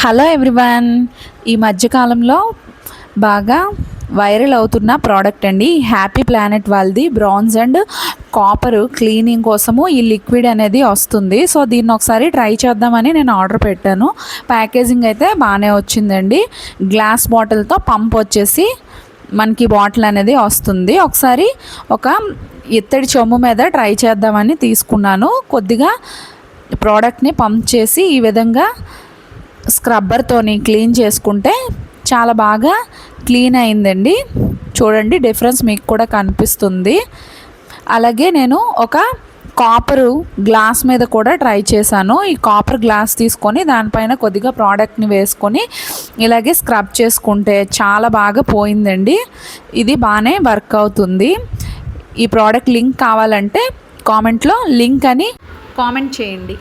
Hello everyone. ఈ మధ్యకాలంలో బాగా వైరల్ అవుతున్న ప్రోడక్ట్ అండి. హ్యాపీ ప్లానెట్ వాళ్ళది. బ్రాంజ్ అండ్ కాపర్ క్లీనింగ్ కోసము ఈ లిక్విడ్ అనేది వస్తుంది. సో దీన్ని ఒకసారి ట్రై చేద్దామని నేను ఆర్డర్ పెట్టాను. ప్యాకేజింగ్ అయితే బాగానే వచ్చిందండి. గ్లాస్ బాటిల్తో పంప్ వచ్చేసి మనకి బాటిల్ అనేది వస్తుంది. ఒకసారి ఒక ఇత్తడి చెమ్ము మీద ట్రై చేద్దామని తీసుకున్నాను. కొద్దిగా ప్రోడక్ట్ని పంప్ చేసి ఈ విధంగా స్క్రబ్బర్తోని క్లీన్ చేసుకుంటే చాలా బాగా క్లీన్ అయిందండి. చూడండి డిఫరెన్స్ మీకు కూడా కనిపిస్తుంది. అలాగే నేను ఒక కాపరు గ్లాస్ మీద కూడా ట్రై చేశాను. ఈ కాపర్ గ్లాస్ తీసుకొని దానిపైన కొద్దిగా ప్రోడక్ట్ని వేసుకొని ఇలాగే స్క్రబ్ చేసుకుంటే చాలా బాగా పోయిందండి. ఇది బాగానే వర్క్ అవుతుంది. ఈ ప్రోడక్ట్ లింక్ కావాలంటే కామెంట్లో లింక్ అని కామెంట్ చేయండి.